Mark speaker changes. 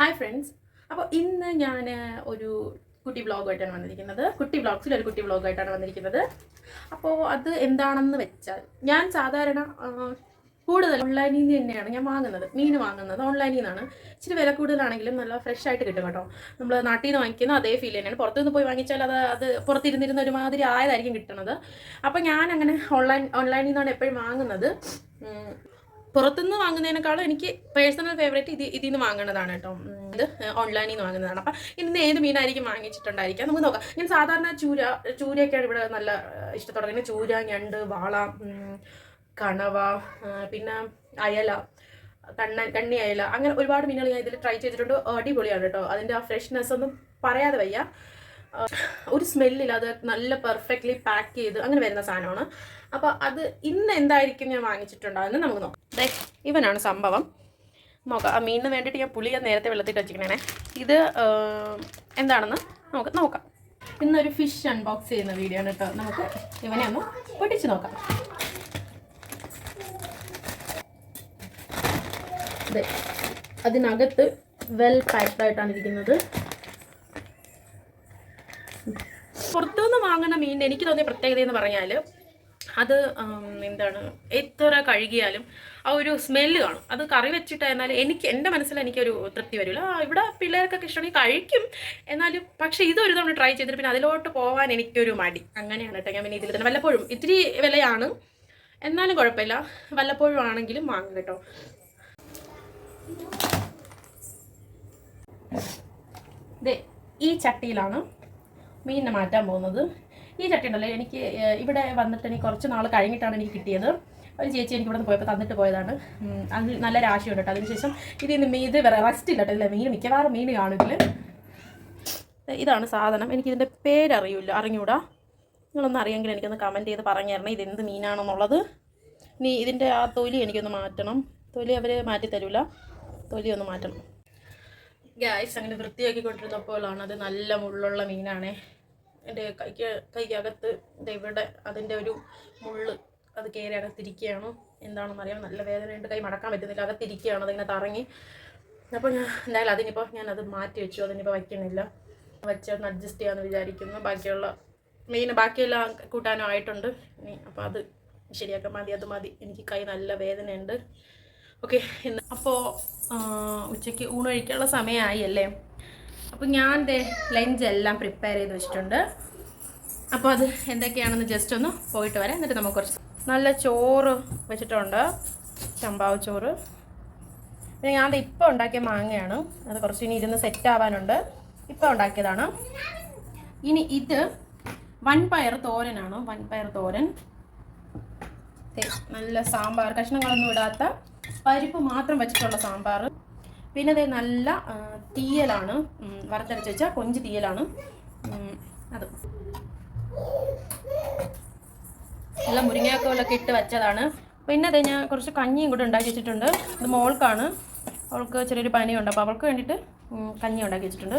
Speaker 1: Hi friends അപ്പോൾ ഇന്ന് ഞാൻ ഒരു കുട്ടി വ്ളോഗായിട്ടാണ് വന്നിരിക്കുന്നത്. കുട്ടി വ്ളോഗ്സിൽ ഒരു കുട്ടി വ്ളോഗായിട്ടാണ് വന്നിരിക്കുന്നത്. അപ്പോൾ അത് എന്താണെന്ന് വെച്ചാൽ ഞാൻ സാധാരണ കൂടുതൽ ഓൺലൈനിൽ നിന്ന് തന്നെയാണ് ഞാൻ വാങ്ങുന്നത്. മീൻ വാങ്ങുന്നത് ഓൺലൈനിൽ നിന്നാണ് ഇച്ചിരി വില കൂടുതലാണെങ്കിലും നല്ല ഫ്രഷ് ആയിട്ട് കിട്ടും കേട്ടോ. നമ്മൾ നാട്ടിൽ നിന്ന് വാങ്ങിക്കുന്ന അതേ ഫീൽ തന്നെയാണ്. പുറത്തുനിന്ന് പോയി വാങ്ങിച്ചാൽ അത് അത് പുറത്തിരുന്നിരുന്ന ഒരുമാതിരി ആയതായിരിക്കും കിട്ടുന്നത് അപ്പോൾ ഞാൻ അങ്ങനെ ഓൺലൈൻ ഓൺലൈനിൽ നിന്നാണ് എപ്പോഴും വാങ്ങുന്നത്. പുറത്തുനിന്ന് വാങ്ങുന്നതിനേക്കാളും എനിക്ക് പേഴ്സണൽ ഫേവറേറ്റ് ഇത് ഇതിൽ നിന്ന് വാങ്ങുന്നതാണ് കേട്ടോ. ഇത് ഓൺലൈനിൽ നിന്ന് വാങ്ങുന്നതാണ്. അപ്പം ഇന്ന് ഏത് മീനായിരിക്കും വാങ്ങിച്ചിട്ടുണ്ടായിരിക്കാം നമുക്ക് നോക്കാം. ഞാൻ സാധാരണ ചൂര ചൂരയൊക്കെയാണ് ഇവിടെ നല്ല ഇഷ്ടത്തോടെ പിന്നെ ചൂര ഞണ്ട് വാള കണവ പിന്നെ അയല കണ്ണ കണ്ണി അയല അങ്ങനെ ഒരുപാട് മീനുകൾ ഞാൻ ഇതിൽ ട്രൈ ചെയ്തിട്ടുണ്ട്. അടിപൊളിയാണ് കേട്ടോ. അതിന്റെ ആ ഫ്രഷ്നെസ് ഒന്നും പറയാതെ വയ്യ. ഒരു സ്മെല്ലില്ല അത് നല്ല പെർഫെക്റ്റ്ലി പാക്ക് ചെയ്ത് അങ്ങനെ വരുന്ന സാധനമാണ്. അപ്പോൾ അത് ഇന്ന് എന്തായിരിക്കും ഞാൻ വാങ്ങിച്ചിട്ടുണ്ടാകുന്നത് നമുക്ക് നോക്കാം. ഇവനാണ് സംഭവം. നോക്കാം ആ മീനിന് വേണ്ടിയിട്ട് ഞാൻ പുളി നേരത്തെ വെള്ളത്തിൽ വെച്ചിരിക്കണേ ഇത് എന്താണെന്ന് നമുക്ക് നോക്കാം. ഇന്നൊരു ഫിഷ് അൺബോക്സ് ചെയ്യുന്ന വീഡിയോ ആണ് കേട്ടോ നമുക്ക് ഇവനെ ഒന്ന് പൊട്ടിച്ച് നോക്കാം. അതെ അതിനകത്ത് വെൽ പാക്ഡ് ആയിട്ടാണ് ഇരിക്കുന്നത്. പുറത്തുനിന്ന് വാങ്ങുന്ന മീനിന് എനിക്ക് തോന്നിയ പ്രത്യേകത എന്ന് പറഞ്ഞാൽ അത് എന്താണ് എത്ര കഴുകിയാലും ആ ഒരു സ്മെല്ല് കാണും. അത് കറി വെച്ചിട്ടായിരുന്നാലും എനിക്ക് എന്റെ മനസ്സിൽ എനിക്കൊരു തൃപ്തി വരില്ല. ആ ഇവിടെ പിള്ളേർക്കൊക്കെ ഇഷ്ടമാണെങ്കിൽ കഴിക്കും. എന്നാലും പക്ഷേ ഇതൊരു തവണ ട്രൈ ചെയ്തിട്ട് പിന്നെ അതിലോട്ട് പോകാൻ എനിക്കൊരു മടി. അങ്ങനെയാണ് കേട്ടോ ഞാൻ പിന്നെ ഇതിൽ തന്നെ വല്ലപ്പോഴും ഇത്തിരി വിലയാണ്. എന്നാലും കുഴപ്പമില്ല. വല്ലപ്പോഴും ആണെങ്കിലും വാങ്ങും കേട്ടോ. ഈ ചട്ടിയിലാണ് മീനിനെ മാറ്റാൻ പോകുന്നത്. ഈ ചട്ടി ഉണ്ടല്ലോ എനിക്ക് ഇവിടെ വന്നിട്ട് എനിക്ക് കുറച്ച് നാൾ കഴിഞ്ഞിട്ടാണ് എനിക്ക് കിട്ടിയത്. ഒരു ചേച്ചി എനിക്ക് ഇവിടെ പോയപ്പോൾ തന്നിട്ട് പോയതാണ്. അതിൽ നല്ല രാശിയുണ്ട് കേട്ടോ. അതിനുശേഷം ഇതിൽ നിന്ന് മീൻ ഇത് റെസ്റ്റ് ഇല്ല കേട്ടോ മീൻ. മിക്കവാറും മീൻ കാണും ഇതാണ് സാധനം. എനിക്കിതിന്റെ പേരറിയില്ല അറിഞ്ഞൂടാ. നിങ്ങളൊന്ന് അറിയെങ്കിൽ എനിക്കൊന്ന് കമന്റ് ചെയ്ത് പറഞ്ഞു തരണം. ഇതെന്ത് മീനാണെന്നുള്ളത്. ഇനി ഇതിന്റെ ആ തൊലി എനിക്കൊന്ന് മാറ്റണം. തൊലി അവർ മാറ്റി തരില്ല തൊലി ഒന്ന് മാറ്റണം. ഗ്യാസ് അങ്ങനെ വൃത്തിയാക്കി കൊണ്ടിരുന്നപ്പോഴാണ് അത് നല്ല മുള്ളുള്ള മീനാണേ. എന്റെ കൈക്ക് കൈക്കകത്ത് ഇവിടെ അതിന്റെ ഒരു മുള്ള് അത് കയറി അകത്തിരിക്കുകയാണ്. എന്താണെന്ന് അറിയാം. നല്ല വേദനയുണ്ട്. കൈ മടക്കാൻ പറ്റുന്നില്ല. അകത്തിരിക്കുകയാണ് അതിങ്ങനെ തറങ്ങി. അപ്പോൾ ഞാൻ എന്തായാലും അതിനിപ്പോൾ ഞാൻ അത് മാറ്റി വെച്ചു. അതിനിപ്പോൾ വയ്ക്കുന്നില്ല. വെച്ചൊന്ന് അഡ്ജസ്റ്റ് ചെയ്യാമെന്ന് വിചാരിക്കുന്നു. ബാക്കിയുള്ള മെയിൻ ബാക്കിയെല്ലാം കൂട്ടാനും ആയിട്ടുണ്ട്. ഇനി അപ്പോൾ അത് ശരിയാക്കാൻ മതി. അത് മതി. എനിക്ക് കൈ നല്ല വേദനയുണ്ട്. ഓക്കെ അപ്പോൾ ഉച്ചയ്ക്ക് ഊണ് കഴിക്കാനുള്ള സമയമായി അല്ലേ അപ്പോൾ ഞാൻ ലഞ്ച് എല്ലാം പ്രിപ്പയർ ചെയ്ത് വെച്ചിട്ടുണ്ട്. അപ്പോൾ അത് എന്തൊക്കെയാണെന്ന് ജസ്റ്റ് ഒന്ന് പോയിട്ട് വരാം. എന്നിട്ട് നമുക്ക് കുറച്ച് നല്ല ചോറ് വെച്ചിട്ടുണ്ട്. ചമ്പാവ് ചോറ്. പിന്നെ ഞാൻ ഇപ്പോൾ ഉണ്ടാക്കിയ മാങ്ങയാണ്. അത് കുറച്ച് ഇനി ഇരുന്ന് സെറ്റ് ആവാനുണ്ട്. ഇപ്പോൾ ഉണ്ടാക്കിയതാണ്. ഇനി ഇത് വൻപയർ തോരനാണ്. വൻപയർ തോരൻ. നല്ല സാമ്പാർ കഷ്ണങ്ങളൊന്നും ഇടാത്ത പരിപ്പ് മാത്രം വെച്ചിട്ടുള്ള സാമ്പാർ പിന്നെ അതേ നല്ല തീയലാണ്. വറുത്തരച്ച് വെച്ച കൊഞ്ച് തീയലാണ്. അത്. നല്ല മുരിങ്ങാക്കോലൊക്കെ ഇട്ട് വെച്ചതാണ്. പിന്നെ അതേ ഞാൻ കുറച്ച് കഞ്ഞിയും കൂടെ ഉണ്ടാക്കി വെച്ചിട്ടുണ്ട്. ഇത് മോൾക്കാണ്. അവൾക്ക് ചെറിയൊരു പനിയുണ്ട്. അപ്പോൾ അവൾക്ക് വേണ്ടിയിട്ട് കഞ്ഞി ഉണ്ടാക്കി വെച്ചിട്ടുണ്ട്.